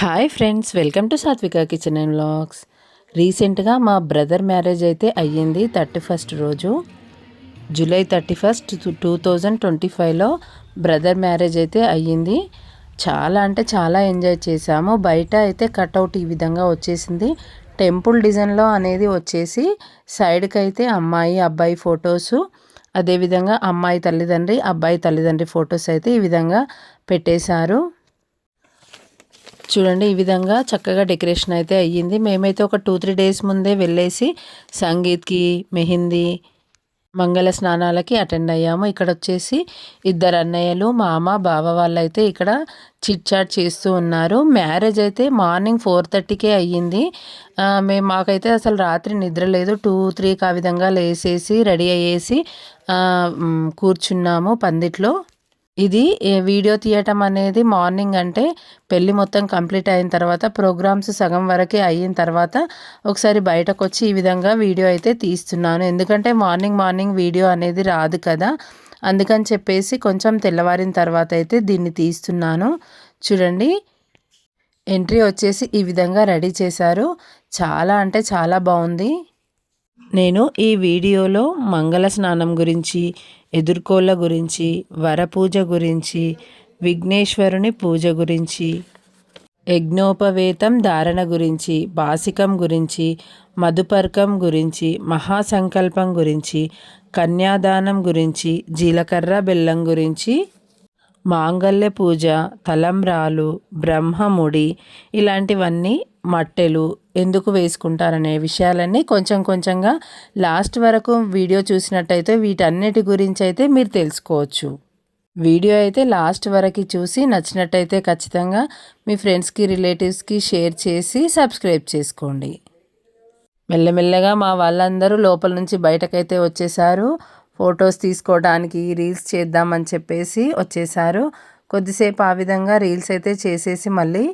Hi friends welcome to Satvika kitchen and vlogs రీసెంట్గా మా brother marriage అయితే అయ్యింది థర్టీ ఫస్ట్ రోజు. July thirty first two thousand twenty ఫైవ్లో బ్రదర్ మ్యారేజ్ అయితే అయ్యింది. చాలా అంటే చాలా ఎంజాయ్ చేశాము. బయట అయితే కట్అవుట్ ఈ విధంగా వచ్చేసింది. టెంపుల్ డిజైన్లో అనేది వచ్చేసి సైడ్కి అయితే అమ్మాయి అబ్బాయి ఫొటోసు అదేవిధంగా అమ్మాయి తల్లిదండ్రి అబ్బాయి తల్లిదండ్రి ఫొటోస్ అయితే ఈ విధంగా పెట్టేశారు. చూడండి ఈ విధంగా చక్కగా డెకరేషన్ అయితే అయ్యింది. మేమైతే ఒక టూ త్రీ డేస్ ముందే వెళ్ళేసి సంగీత్కి మెహిందీ మంగళ స్నానాలకి అటెండ్ అయ్యాము. ఇక్కడ వచ్చేసి ఇద్దరు అన్నయ్యలు మామ బావ వాళ్ళు అయితే ఇక్కడ చిట్ చాట్ చేస్తూ ఉన్నారు. మ్యారేజ్ అయితే మార్నింగ్ ఫోర్ థర్టీకే అయ్యింది. మేము మాకైతే అసలు రాత్రి నిద్ర లేదు. టూ త్రీకి ఆ విధంగా లేసేసి రెడీ అయ్యేసి కూర్చున్నాము పందిట్లో. ఇది వీడియో తీయటం అనేది మార్నింగ్ అంటే పెళ్ళి మొత్తం కంప్లీట్ అయిన తర్వాత ప్రోగ్రామ్స్ సగం వరకే అయిన తర్వాత ఒకసారి బయటకు వచ్చి ఈ విధంగా వీడియో అయితే తీస్తున్నాను. ఎందుకంటే మార్నింగ్ మార్నింగ్ వీడియో అనేది రాదు కదా. అందుకని చెప్పేసి కొంచెం తెల్లవారిన తర్వాత అయితే దీన్ని తీస్తున్నాను. చూడండి. ఎంట్రీ వచ్చేసి ఈ విధంగా రెడీ చేశారు. చాలా అంటే చాలా బాగుంది. నేను ఈ వీడియోలో మంగళ స్నానం గురించి ఎదుర్కోళ్ళ గురించి వరపూజ గురించి విఘ్నేశ్వరుని పూజ గురించి యజ్ఞోపవేతం ధారణ గురించి బాసికం గురించి మధుపర్కం గురించి మహాసంకల్పం గురించి కన్యాదానం గురించి జీలకర్ర బెల్లం గురించి మాంగల్య పూజ తలంబ్రాలు బ్రహ్మముడి ఇలాంటివన్నీ మట్టెలు ఎందుకు వేసుకుంటారనే విషయాలన్నీ కొంచెం కొంచెంగా లాస్ట్ వరకు వీడియో చూసినట్టయితే వీటన్నిటి గురించి అయితే మీరు తెలుసుకోవచ్చు. వీడియో అయితే లాస్ట్ వరకు చూసి నచ్చినట్టయితే ఖచ్చితంగా మీ ఫ్రెండ్స్కి రిలేటివ్స్కి షేర్ చేసి సబ్స్క్రైబ్ చేసుకోండి. మెల్లమెల్లగా మా వాళ్ళందరూ లోపల నుంచి బయటకైతే వచ్చేసారు. ఫొటోస్ తీసుకోవడానికి రీల్స్ చేద్దామని చెప్పేసి వచ్చేసారు. కొద్దిసేపు ఆ విధంగా రీల్స్ అయితే చేసేసి మళ్ళీ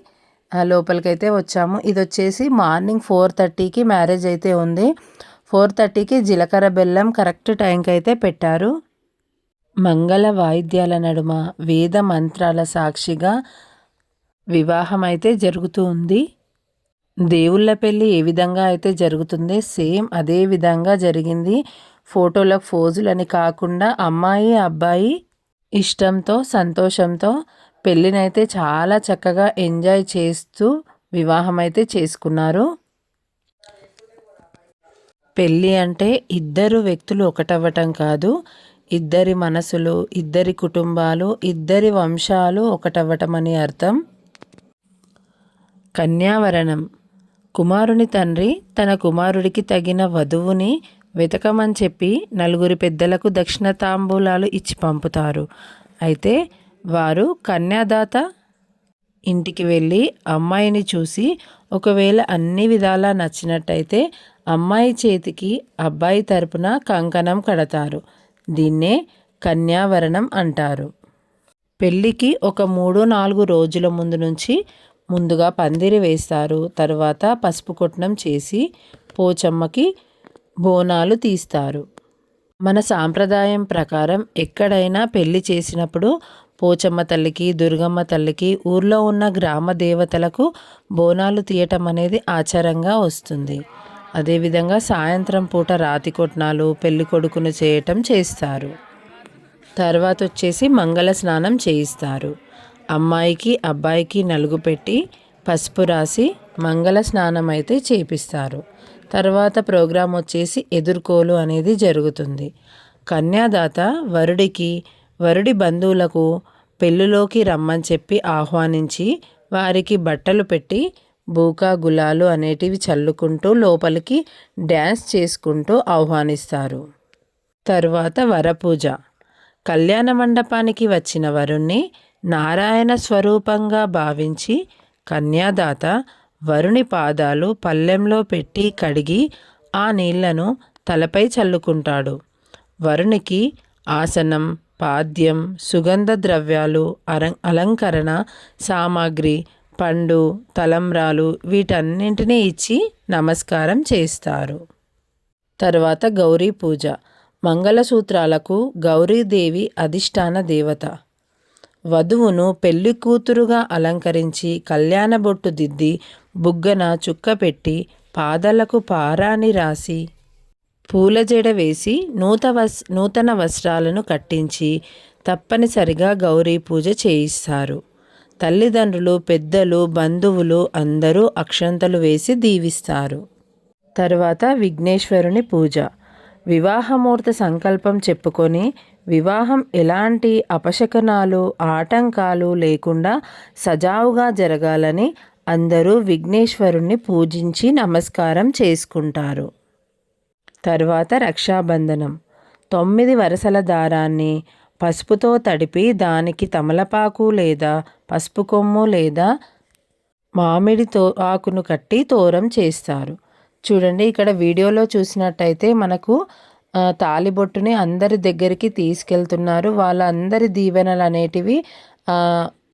లోపలికైతే వచ్చాము. ఇది వచ్చేసి మార్నింగ్ ఫోర్ థర్టీకి మ్యారేజ్ అయితే ఉంది. ఫోర్ థర్టీకి జీలకర్ర బెల్లం కరెక్ట్ టైంకి అయితే పెట్టారు. మంగళ వాయిద్యాల నడుమ వేద మంత్రాల సాక్షిగా వివాహం అయితే జరుగుతూ ఉంది. దేవుళ్ళ పెళ్ళి ఏ విధంగా అయితే జరుగుతుంది సేమ్ అదే విధంగా జరిగింది. ఫోటోలకు ఫోజులని కాకుండా అమ్మాయి అబ్బాయి ఇష్టంతో సంతోషంతో పెళ్ళినైతే చాలా చక్కగా ఎంజాయ్ చేస్తూ వివాహం అయితే చేసుకున్నారు. పెళ్ళి అంటే ఇద్దరు వ్యక్తులు ఒకటవ్వటం కాదు ఇద్దరి మనసులు ఇద్దరి కుటుంబాలు ఇద్దరి వంశాలు ఒకటవ్వటం అని అర్థం. కన్యావరణం. కుమారుని తండ్రి తన కుమారుడికి తగిన వధువుని వెతకమని చెప్పి నలుగురి పెద్దలకు దక్షిణ తాంబూలాలు ఇచ్చి పంపుతారు. అయితే వారు కన్యాదాత ఇంటికి వెళ్ళి అమ్మాయిని చూసి ఒకవేళ అన్ని విధాలా నచ్చినట్టయితే అమ్మాయి చేతికి అబ్బాయి తరపున కంకణం కడతారు. దీన్నే కన్యావరణం అంటారు. పెళ్ళికి ఒక మూడు నాలుగు రోజుల ముందు నుంచి ముందుగా పందిరి వేస్తారు. తర్వాత పసుపు కొట్నం చేసి పోచమ్మకి బోనాలు తీస్తారు. మన సాంప్రదాయం ప్రకారం ఎక్కడైనా పెళ్ళి చేసినప్పుడు పోచమ్మ తల్లికి దుర్గమ్మ తల్లికి ఊర్లో ఉన్న గ్రామ దేవతలకు బోనాలు తీయటం అనేది ఆచారంగా వస్తుంది. అదేవిధంగా సాయంత్రం పూట రాతి కొట్నాలు పెళ్ళి కొడుకును చేయటం చేస్తారు. తర్వాత వచ్చేసి మంగళ స్నానం చేయిస్తారు. అమ్మాయికి అబ్బాయికి నలుగు పెట్టి పసుపు రాసి మంగళ స్నానం అయితే చేపిస్తారు. తర్వాత ప్రోగ్రాం వచ్చేసి ఎదుర్కోలు అనేది జరుగుతుంది. కన్యాదాత వరుడికి వరుడి బంధువులకు పెళ్ళిలోకి రమ్మని చెప్పి ఆహ్వానించి వారికి బట్టలు పెట్టి బూకా గులాలు అనేటివి చల్లుకుంటూ లోపలికి డ్యాన్స్ చేసుకుంటూ ఆహ్వానిస్తారు. తరువాత వరపూజ. కళ్యాణ మండపానికి వచ్చిన వరుణ్ణి నారాయణ స్వరూపంగా భావించి కన్యాదాత వరుణి పాదాలు పల్లెంలో పెట్టి కడిగి ఆ నీళ్ళను తలపై చల్లుకుంటాడు. వరునికి ఆసనం పాద్యం సుగంధ ద్రవ్యాలు అర అలంకరణ సామాగ్రి పండు తలంబ్రాలు వీటన్నింటినీ ఇచ్చి నమస్కారం చేస్తారు. తర్వాత గౌరీ పూజ. మంగళసూత్రాలకు గౌరీదేవి అధిష్టాన దేవత. వధువును పెళ్ళి కూతురుగా అలంకరించి కళ్యాణబొట్టు దిద్ది బుగ్గన చుక్క పెట్టి పాదలకు పారాని రాసి పూల జడ వేసి నూత వస్ నూతన వస్త్రాలను కట్టించి తప్పనిసరిగా గౌరీ పూజ చేయిస్తారు. తల్లిదండ్రులు పెద్దలు బంధువులు అందరూ అక్షంతలు వేసి దీవిస్తారు. తర్వాత విఘ్నేశ్వరుని పూజ. వివాహమూర్త సంకల్పం చెప్పుకొని వివాహం ఎలాంటి అపశకనాలు ఆటంకాలు లేకుండా సజావుగా జరగాలని అందరూ విఘ్నేశ్వరుణ్ణి పూజించి నమస్కారం చేసుకుంటారు. తరువాత రక్షాబంధనం. తొమ్మిది వరుసల దారాన్ని పసుపుతో తడిపి దానికి తమలపాకు లేదా పసుపు కొమ్ము లేదా మామిడి తో ఆకును కట్టి తోరం చేస్తారు. చూడండి ఇక్కడ వీడియోలో చూసినట్టయితే మనకు తాలిబొట్టుని అందరి దగ్గరికి తీసుకెళ్తున్నారు. వాళ్ళందరి దీవెనలు అనేటివి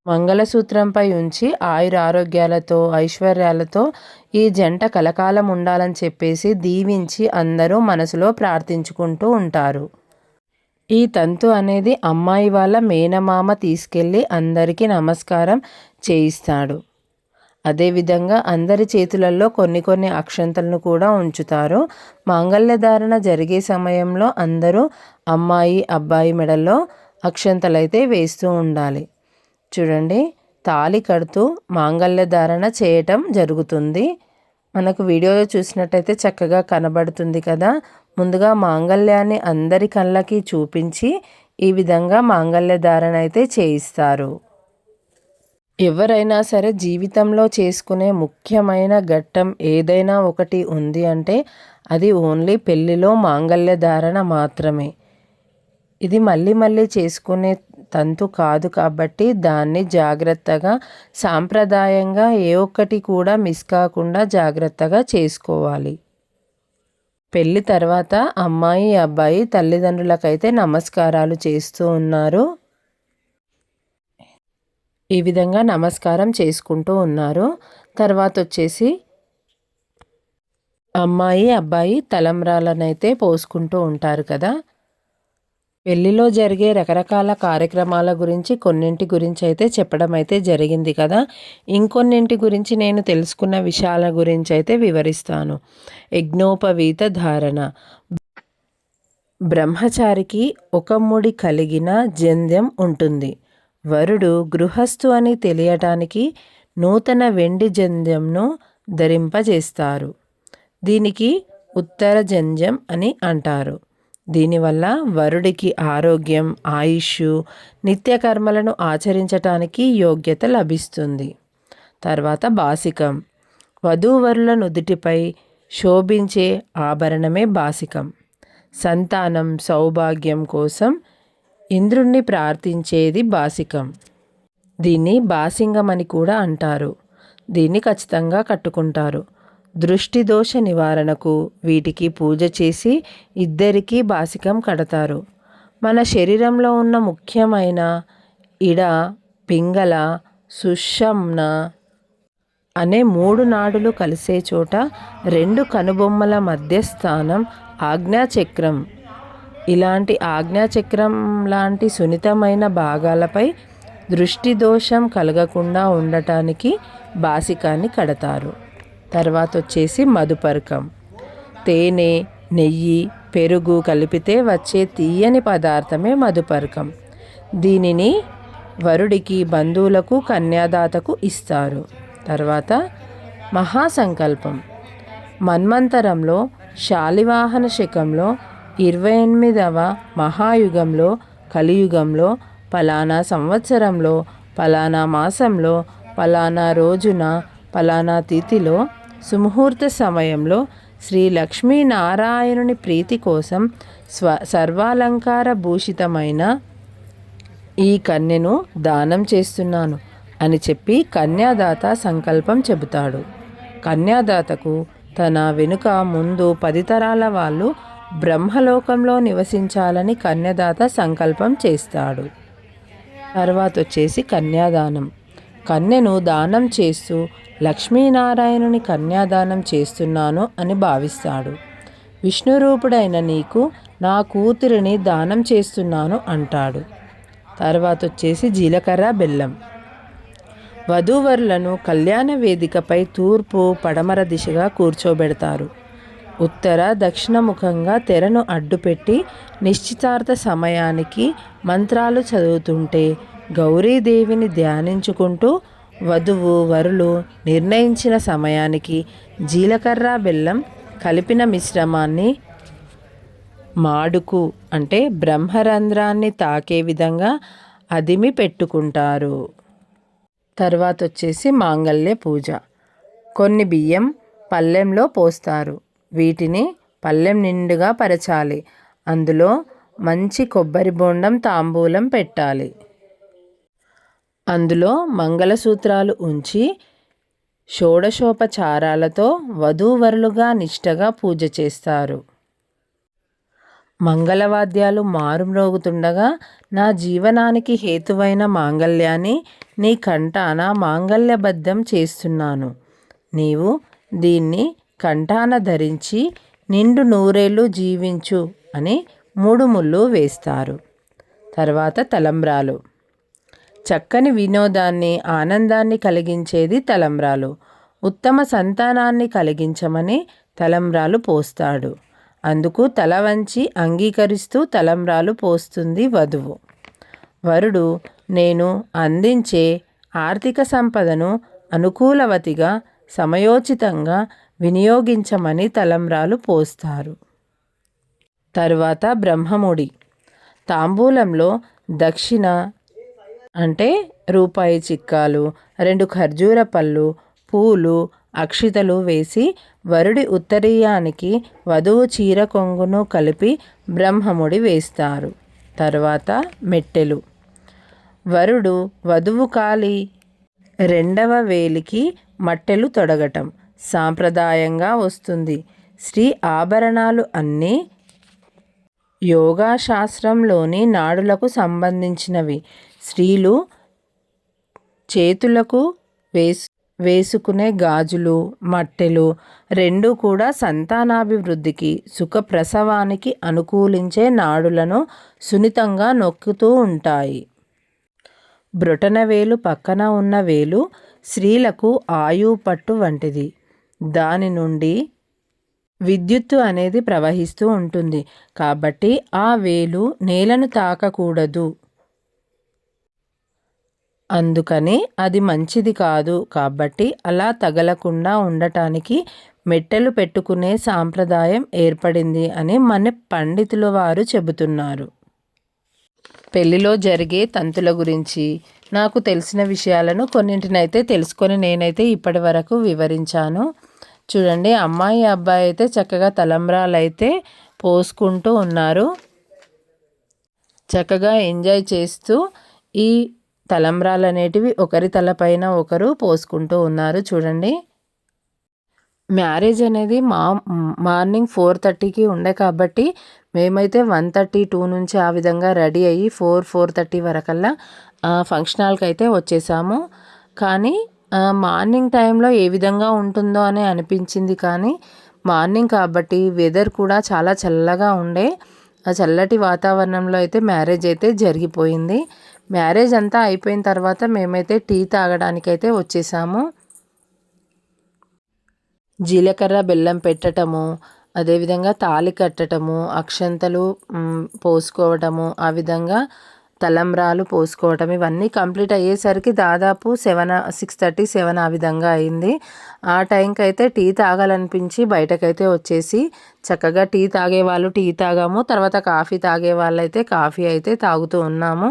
మంగళసూత్రంపై ఉంచి ఆయుర ఆరోగ్యాలతో ఐశ్వర్యాలతో ఈ జంట కలకాలం ఉండాలని చెప్పేసి దీవించి అందరూ మనసులో ప్రార్థించుకుంటూ ఉంటారు. ఈ తంతు అనేది అమ్మాయి వాళ్ళ మేనమామ తీసుకెళ్ళి అందరికీ నమస్కారం చేయిస్తాడు. అదేవిధంగా అందరి చేతులలో కొన్ని కొన్ని అక్షంతలను కూడా ఉంచుతారు. మాంగళ్యధారణ జరిగే సమయంలో అందరూ అమ్మాయి అబ్బాయి మెడలో అక్షంతలైతే వేస్తూ ఉండాలి. చూడండి తాళి కడుతూ మాంగళ్య ధారణ చేయటం జరుగుతుంది. మనకు వీడియోలో చూసినట్టయితే చక్కగా కనబడుతుంది కదా. ముందుగా మాంగళ్యాన్ని అందరి కళ్ళకి చూపించి ఈ విధంగా మాంగళ్య ధారణ అయితే చేయిస్తారు. ఎవరైనా సరే జీవితంలో చేసుకునే ముఖ్యమైన ఘట్టం ఏదైనా ఒకటి ఉంది అంటే అది ఓన్లీ పెళ్ళిలో మాంగళ్య ధారణ మాత్రమే. ఇది మళ్ళీ మళ్ళీ చేసుకునే తంతు కాదు కాబట్టి దాన్ని జాగ్రత్తగా సాంప్రదాయంగా ఏ ఒక్కటి కూడా మిస్ కాకుండా జాగ్రత్తగా చేసుకోవాలి. పెళ్ళి తర్వాత అమ్మాయి అబ్బాయి తల్లిదండ్రులకైతే నమస్కారాలు చేస్తూ ఉన్నారు. ఈ విధంగా నమస్కారం చేసుకుంటూ ఉన్నారు. తర్వాత వచ్చేసి అమ్మాయి అబ్బాయి తలంబ్రాలనైతే పోసుకుంటూ ఉంటారు కదా. పెళ్ళిలో జరిగే రకరకాల కార్యక్రమాల గురించి కొన్నింటి గురించి అయితే చెప్పడం అయితే జరిగింది కదా. ఇంకొన్నింటి గురించి నేను తెలుసుకున్న విషయాల గురించి అయితే వివరిస్తాను. యజ్ఞోపవీత ధారణ. బ్రహ్మచారికి ఒక ముడి కలిగిన జంధ్యం ఉంటుంది. వరుడు గృహస్థు అని తెలియటానికి నూతన వెండి జంధ్యంను ధరింపజేస్తారు. దీనికి ఉత్తర జంధ్యం అని అంటారు. దీనివల్ల వరుడికి ఆరోగ్యం ఆయుష్ నిత్యకర్మలను ఆచరించటానికి యోగ్యత లభిస్తుంది. తర్వాత బాసికం. వధూవరుల నుదుటిపై శోభించే ఆభరణమే బాసికం. సంతానం సౌభాగ్యం కోసం ఇంద్రుణ్ణి ప్రార్థించేది బాసికం. దీన్ని బాసింగం అని కూడా అంటారు. దీన్ని ఖచ్చితంగా కట్టుకుంటారు. దృష్టి దోష నివారణకు వీటికి పూజ చేసి ఇద్దరికీ బాసికం కడతారు. మన శరీరంలో ఉన్న ముఖ్యమైన ఇడ పింగళ సుషమ్న అనే మూడు నాడులు కలిసే చోట రెండు కనుబొమ్మల మధ్య స్థానం ఆజ్ఞాచక్రం. ఇలాంటి ఆజ్ఞాచక్రం లాంటి సున్నితమైన భాగాలపై దృష్టి దోషం కలగకుండా ఉండటానికి బాసికాన్ని కడతారు. తర్వాత వచ్చేసి మధుపర్కం. తేనె నెయ్యి పెరుగు కలిపితే వచ్చే తీయని పదార్థమే మధుపర్కం. దీనిని వరుడికి బంధువులకు కన్యాదాతకు ఇస్తారు. తర్వాత మహాసంకల్పం. మన్మంతరంలో శాలివాహన శకంలో ఇరవై ఎనిమిదవ మహాయుగంలో కలియుగంలో పలానా సంవత్సరంలో పలానా మాసంలో పలానా రోజున పలానా తిథిలో సుముహూర్త సమయంలో శ్రీ లక్ష్మీనారాయణుని ప్రీతి కోసం స్వ సర్వాలంకార భూషితమైన ఈ కన్యను దానం చేస్తున్నాను అని చెప్పి కన్యాదాత సంకల్పం చెబుతాడు. కన్యాదాతకు తన వెనుక ముందు పది తరాల వాళ్ళు బ్రహ్మలోకంలో నివసించాలని కన్యదాత సంకల్పం చేస్తాడు. తర్వాత వచ్చేసి కన్యాదానం. కన్యను దానం చేస్తూ లక్ష్మీనారాయణుని కన్యాదానం చేస్తున్నాను అని భావిస్తాడు. విష్ణురూపుడైన నీకు నా కూతురిని దానం చేస్తున్నాను అంటాడు. తర్వాత వచ్చేసి జీలకర్ర బెల్లం. వధూవరులను కళ్యాణ వేదికపై తూర్పు పడమర దిశగా కూర్చోబెడతారు. ఉత్తర దక్షిణముఖంగా తెరను అడ్డుపెట్టి నిశ్చితార్థ సమయానికి మంత్రాలు చదువుతుంటే గౌరీదేవిని ధ్యానించుకుంటూ వధువు వరులు నిర్ణయించిన సమయానికి జీలకర్ర బెల్లం కలిపిన మిశ్రమాన్ని మాడుకు అంటే బ్రహ్మరంధ్రాన్ని తాకే విధంగా అదిమి పెట్టుకుంటారు. తర్వాత వచ్చేసి మాంగల్య పూజ. కొన్ని బియ్యం పల్లెంలో పోస్తారు. వీటిని పల్లెం నిండుగా పరచాలి. అందులో మంచి కొబ్బరి బోండం తాంబూలం పెట్టాలి. అందులో మంగళసూత్రాలు ఉంచి షోడశోపచారాలతో వధూవరులుగా నిష్టగా పూజ చేస్తారు. మంగళవాద్యాలు మారుమ్రోగుతుండగా నా జీవనానికి హేతువైన మాంగళ్యాన్ని నీ కంటాన మాంగళ్యబద్ధం చేస్తున్నాను. నీవు దీన్ని కంఠాన ధరించి నిండు నూరేళ్ళు జీవించు అని మూడు ముళ్ళు వేస్తారు. తర్వాత తలంబ్రాలు. చక్కని వినోదాన్ని ఆనందాన్ని కలిగించేది తలంబ్రాలు. ఉత్తమ సంతానాన్ని కలిగించమని తలంబ్రాలు పోస్తాడు. అందుకు తల వంచి అంగీకరిస్తూ తలంబ్రాలు పోస్తుంది వధువు. వరుడు నేను అందించే ఆర్థిక సంపదను అనుకూలవతిగా సమయోచితంగా వినియోగించమని తలంబ్రాలు పోస్తారు. తరువాత బ్రహ్మముడి. తాంబూలంలో దక్షిణ అంటే రూపాయి చిక్కాలు రెండు ఖర్జూర పళ్ళు పూలు అక్షితలు వేసి వరుడి ఉత్తరీయానికి వధువు చీర కొంగును కలిపి బ్రహ్మముడి వేస్తారు. తర్వాత మెట్టెలు. వరుడు వధువు కాలి. రెండవ వేలికి మట్టెలు తొడగటం సాంప్రదాయంగా వస్తుంది. స్త్రీ ఆభరణాలు అన్నీ యోగా శాస్త్రంలోని నాడులకు సంబంధించినవి. స్త్రీలు చేతులకు వేసు వేసుకునే గాజులు మట్టెలు రెండు కూడా సంతానాభివృద్ధికి సుఖప్రసవానికి అనుకూలించే నాడులను సున్నితంగా నొక్కుతూ ఉంటాయి. బ్రొటన వేలు పక్కన ఉన్న వేలు స్త్రీలకు ఆయువు పట్టు వంటిది. దాని నుండి విద్యుత్తు అనేది ప్రవహిస్తూ ఉంటుంది. కాబట్టి ఆ వేలు నేలను తాకకూడదు. అందుకని అది మంచిది కాదు. కాబట్టి అలా తగలకుండా ఉండటానికి మెట్టెలు పెట్టుకునే సాంప్రదాయం ఏర్పడింది అని మన పండితుల వారు చెబుతున్నారు. పెళ్ళిలో జరిగే తంతుల గురించి నాకు తెలిసిన విషయాలను కొన్నింటినైతే తెలుసుకొని నేనైతే ఇప్పటి వరకు వివరించాను. చూడండి అమ్మాయి అబ్బాయి అయితే చక్కగా తలంబ్రాలు అయితే పోసుకుంటూ ఉన్నారు. చక్కగా ఎంజాయ్ చేస్తూ ఈ తలంబ్రాలు అనేటివి ఒకరి తలపైన ఒకరు పోసుకుంటూ ఉన్నారు. చూడండి. మ్యారేజ్ అనేది మా మార్నింగ్ ఫోర్ థర్టీకి ఉండే కాబట్టి మేమైతే వన్ థర్టీ టూ నుంచి ఆ విధంగా రెడీ అయ్యి ఫోర్ ఫోర్ థర్టీ వరకల్లా ఫంక్షన్ హాల్కి అయితే వచ్చేసాము. కానీ మార్నింగ్ టైంలో ఏ విధంగా ఉంటుందో అని అనిపించింది కానీ మార్నింగ్ కాబట్టి వెదర్ కూడా చాలా చల్లగా ఉండే ఆ చల్లటి వాతావరణంలో అయితే మ్యారేజ్ అయితే జరిగిపోయింది. మ్యారేజ్ అంతా అయిపోయిన తర్వాత మేమైతే టీ తాగడానికైతే వచ్చేసాము. జీలకర్ర బెల్లం పెట్టడము అదేవిధంగా తాళి కట్టటము అక్షంతలు పోసుకోవటము ఆ విధంగా తలంబ్రాలు పోసుకోవటం ఇవన్నీ కంప్లీట్ అయ్యేసరికి దాదాపు సెవెన్ సిక్స్ థర్టీ సెవెన్ ఆ విధంగా అయింది. ఆ టైంకి అయితే టీ తాగాలనిపించి బయటకైతే వచ్చేసి చక్కగా టీ తాగే వాళ్ళు టీ తాగాము. తర్వాత కాఫీ తాగే వాళ్ళైతే కాఫీ అయితే తాగుతూ ఉన్నాము.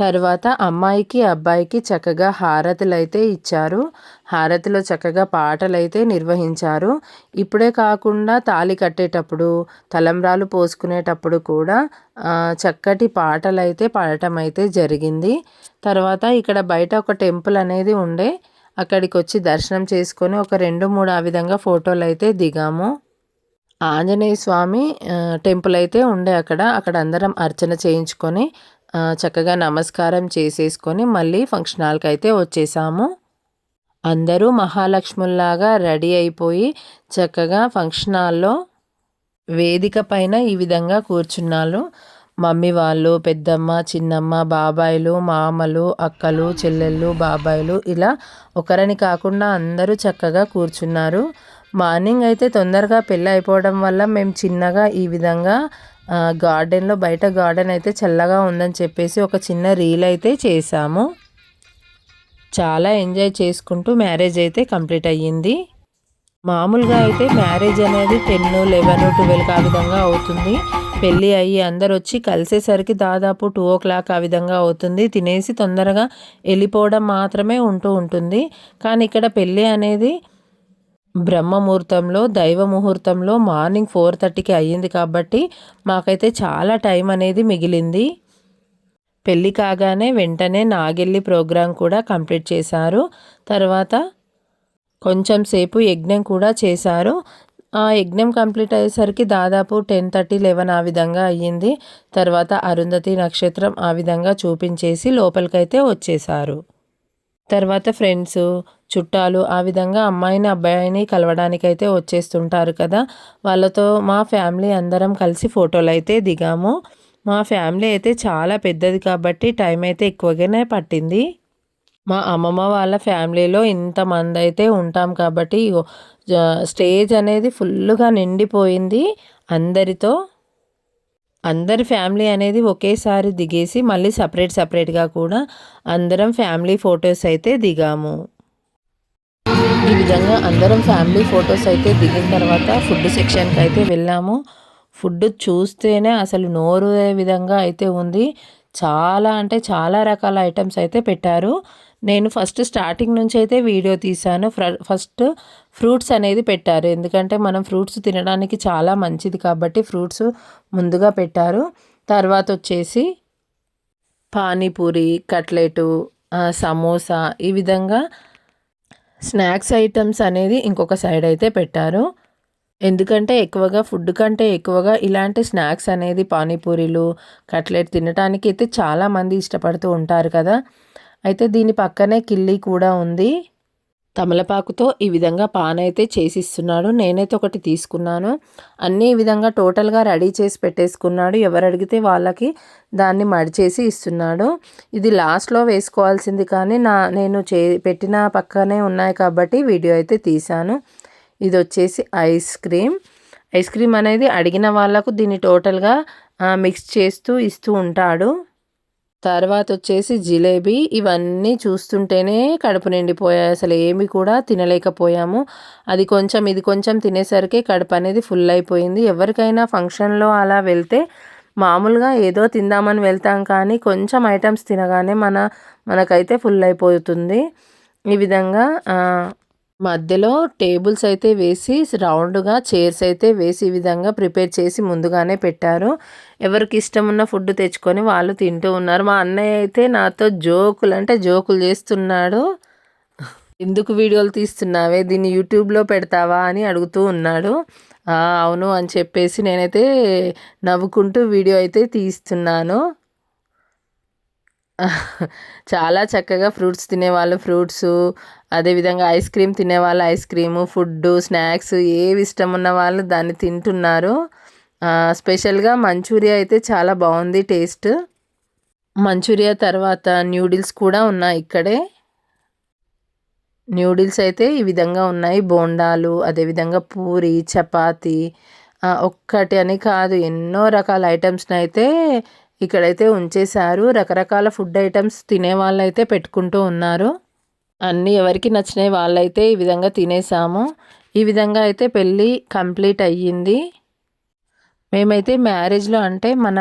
తర్వాత అమ్మాయికి అబ్బాయికి చక్కగా హారతులు అయితే ఇచ్చారు. హారతిలో చక్కగా పాటలు అయితే నిర్వహించారు. ఇప్పుడే కాకుండా తాళి కట్టేటప్పుడు తలంబ్రాలు పోసుకునేటప్పుడు కూడా చక్కటి పాటలు అయితే పాడటం అయితే జరిగింది. తర్వాత ఇక్కడ బయట ఒక టెంపుల్ అనేది ఉండే అక్కడికి వచ్చి దర్శనం చేసుకొని ఒక రెండు మూడు ఆ విధంగా ఫోటోలు అయితే దిగాము. ఆంజనేయ స్వామి టెంపుల్ అయితే ఉండే అక్కడ. అక్కడ అందరం అర్చన చేయించుకొని చక్కగా నమస్కారం చేసేసుకొని మళ్ళీ ఫంక్షన్ హాల్కి అయితే వచ్చేసాము. అందరూ మహాలక్ష్ముల్లాగా రెడీ అయిపోయి చక్కగా ఫంక్షన్ హాల్లో వేదిక పైన ఈ విధంగా కూర్చున్నారు. మమ్మీ వాళ్ళు పెద్దమ్మ చిన్నమ్మ బాబాయిలు మామలు అక్కలు చెల్లెళ్ళు బాబాయిలు ఇలా ఒకరని కాకుండా అందరూ చక్కగా కూర్చున్నారు. మార్నింగ్ అయితే తొందరగా పెళ్ళి అయిపోవడం వల్ల మేము చిన్నగా ఈ విధంగా గార్డెన్లో బయట గార్డెన్ అయితే చల్లగా ఉందని చెప్పేసి ఒక చిన్న రీల్ అయితే చేశాము. చాలా ఎంజాయ్ చేసుకుంటూ మ్యారేజ్ అయితే కంప్లీట్ అయ్యింది. మామూలుగా అయితే మ్యారేజ్ అనేది టెన్ లెవెన్ ట్వెల్వ్ ఆ విధంగా అవుతుంది. పెళ్ళి అయ్యి అందరు వచ్చి కలిసేసరికి దాదాపు టూ ఓ క్లాక్ ఆ విధంగా అవుతుంది. తినేసి తొందరగా వెళ్ళిపోవడం మాత్రమే ఉంటూ ఉంటుంది. కానీ ఇక్కడ పెళ్ళి అనేది బ్రహ్మముహూర్తంలో దైవ ముహూర్తంలో మార్నింగ్ ఫోర్ థర్టీకి అయ్యింది కాబట్టి మాకైతే చాలా టైం అనేది మిగిలింది. పెళ్ళి కాగానే వెంటనే నాగెల్లి ప్రోగ్రాం కూడా కంప్లీట్ చేశారు. తర్వాత కొంచెం సేపు యజ్ఞం కూడా చేశారు. ఆ యజ్ఞం కంప్లీట్ అయ్యేసరికి దాదాపు టెన్ థర్టీ లెవెన్ ఆ విధంగా అయ్యింది. తర్వాత అరుంధతి నక్షత్రం ఆ విధంగా చూపించేసి లోపలికైతే వచ్చేసారు తర్వాత ఫ్రెండ్స్ చుట్టాలు ఆ విధంగా అమ్మాయిని అబ్బాయిని కలవడానికైతే వచ్చేస్తుంటారు కదా. వాళ్ళతో మా ఫ్యామిలీ అందరం కలిసి ఫోటోలు అయితే దిగాము. మా ఫ్యామిలీ అయితే చాలా పెద్దది కాబట్టి టైం అయితే ఎక్కువగానే పట్టింది. మా అమ్మమ్మ వాళ్ళ ఫ్యామిలీలో ఇంతమంది అయితే ఉంటాం కాబట్టి స్టేజ్ అనేది ఫుల్గా నిండిపోయింది అందరితో. అందరి ఫ్యామిలీ అనేది ఒకేసారి దిగేసి మళ్ళీ సపరేట్ సపరేట్గా కూడా అందరం ఫ్యామిలీ ఫొటోస్ అయితే దిగాము. ఈ విధంగా అందరం ఫ్యామిలీ ఫొటోస్ అయితే దిగిన తర్వాత ఫుడ్ సెక్షన్కి అయితే వెళ్ళాము. ఫుడ్ చూస్తేనే అసలు నోరు విధంగా అయితే ఉంది. చాలా అంటే చాలా రకాల ఐటమ్స్ అయితే పెట్టారు. నేను ఫస్ట్ స్టార్టింగ్ నుంచి అయితే వీడియో తీశాను. ఫస్ట్ ఫ్రూట్స్ అనేది పెట్టారు. ఎందుకంటే మనం ఫ్రూట్స్ తినడానికి చాలా మంచిది కాబట్టి ఫ్రూట్స్ ముందుగా పెట్టారు. తర్వాత వచ్చేసి పానీపూరి కట్లెటు సమోసా ఈ విధంగా స్నాక్స్ ఐటమ్స్ అనేది ఇంకొక సైడ్ అయితే పెట్టారు. ఎందుకంటే ఎక్కువగా ఫుడ్ కంటే ఎక్కువగా ఇలాంటి స్నాక్స్ అనేది పానీపూరీలు కట్లెట్ తినడానికి అయితే చాలామంది ఇష్టపడుతూ ఉంటారు కదా. అయితే దీని పక్కనే కిల్లి కూడా ఉంది. తమలపాకుతో ఈ విధంగా పాన్ అయితే చేసిస్తున్నాడు. నేనైతే ఒకటి తీసుకున్నాను. అన్నీ ఈ విధంగా టోటల్గా రెడీ చేసి పెట్టేసుకున్నాడు. ఎవరు అడిగితే వాళ్ళకి దాన్ని మడిచేసి ఇస్తున్నాడు. ఇది లాస్ట్లో వేసుకోవాల్సింది కానీ నా నేను చే పెట్టిన పక్కనే ఉన్నాయి కాబట్టి వీడియో అయితే తీశాను. ఇది వచ్చేసి ఐస్ క్రీమ్. ఐస్ క్రీమ్ అనేది అడిగిన వాళ్ళకు దీన్ని టోటల్గా మిక్స్ చేస్తూ ఇస్తూ ఉంటాడు. తర్వాత వచ్చేసి జిలేబీ ఇవన్నీ చూస్తుంటేనే కడుపు నిండిపోయాయి. అసలు ఏమి కూడా తినలేకపోయాము. అది కొంచెం ఇది కొంచెం తినేసరికి కడుపు అనేది ఫుల్ అయిపోయింది. ఎవరికైనా ఫంక్షన్లో అలా వెళ్తే మామూలుగా ఏదో తిందామని వెళ్తాం కానీ కొంచెం ఐటమ్స్ తినగానే మన మనకైతే ఫుల్ అయిపోతుంది. ఈ విధంగా మధ్యలో టేబుల్స్ అయితే వేసి రౌండ్గా చైర్స్ అయితే వేసి ఈ విధంగా ప్రిపేర్ చేసి ముందుగానే పెట్టారు. ఎవరికి ఇష్టం ఉన్న ఫుడ్ తెచ్చుకొని వాళ్ళు తింటూ ఉన్నారు. మా అన్నయ్య అయితే నాతో జోకులు అంటే జోకులు చేస్తున్నాడు. ఎందుకు వీడియోలు తీస్తున్నావే? దీన్ని యూట్యూబ్లో పెడతావా? అని అడుగుతూ ఉన్నాడు. అవును అని చెప్పేసి నేనైతే నవ్వుకుంటూ వీడియో అయితే తీస్తున్నాను. చాలా చక్కగా ఫ్రూట్స్ తినేవాళ్ళు. ఫ్రూట్స్ అదేవిధంగా ఐస్ క్రీమ్ తినేవాళ్ళు. ఐస్ క్రీము ఫుడ్ స్నాక్స్ ఏవి ఇష్టం ఉన్న వాళ్ళు దాన్ని తింటున్నారు. స్పెషల్గా మంచూరియా అయితే చాలా బాగుంది టేస్ట్. మంచూరియా తర్వాత న్యూడిల్స్ కూడా ఉన్నాయి ఇక్కడే. న్యూడిల్స్ అయితే ఈ విధంగా ఉన్నాయి. బోండాలు అదేవిధంగా పూరి చపాతి ఒక్కటి అని కాదు ఎన్నో రకాల ఐటమ్స్ని అయితే ఇక్కడైతే ఉంచేశారు. రకరకాల ఫుడ్ ఐటమ్స్ తినే వాళ్ళైతే పెట్టుకుంటూ ఉన్నారు. అన్నీ ఎవరికి నచ్చినాయి వాళ్ళైతే ఈ విధంగా తినేసాము. ఈ విధంగా అయితే పెళ్ళి కంప్లీట్ అయ్యింది. మేమైతే మ్యారేజ్లో అంటే మన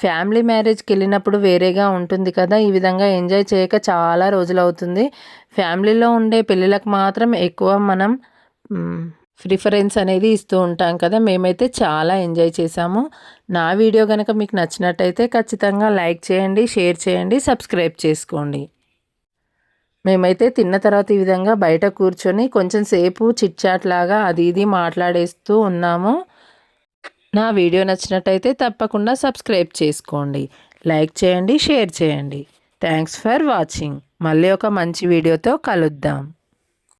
ఫ్యామిలీ మ్యారేజ్కి వెళ్ళినప్పుడు వేరేగా ఉంటుంది కదా ఈ విధంగా ఎంజాయ్ చేయక చాలా రోజులు అవుతుంది ఫ్యామిలీలో ఉండే పెళ్ళిళ్ళకి మాత్రం ఎక్కువ మనం ప్రిఫరెన్స్ అనేది ఇస్తూ ఉంటాం కదా మేమైతే చాలా ఎంజాయ్ చేసాము నా వీడియో కనుక మీకు నచ్చినట్టయితే ఖచ్చితంగా లైక్ చేయండి షేర్ చేయండి సబ్స్క్రైబ్ చేసుకోండి. మేమైతే తిన్న తర్వాత ఈ విధంగా బయట కూర్చొని కొంచెం సేపు చిట్చాట్లాగా అది ఇది మాట్లాడేస్తూ ఉన్నాము. నా వీడియో నచ్చినట్టయితే తప్పకుండా సబ్స్క్రైబ్ చేసుకోండి. లైక్ చేయండి షేర్ చేయండి. Thanks for watching. మళ్ళీ ఒక మంచి వీడియోతో కలుద్దాం.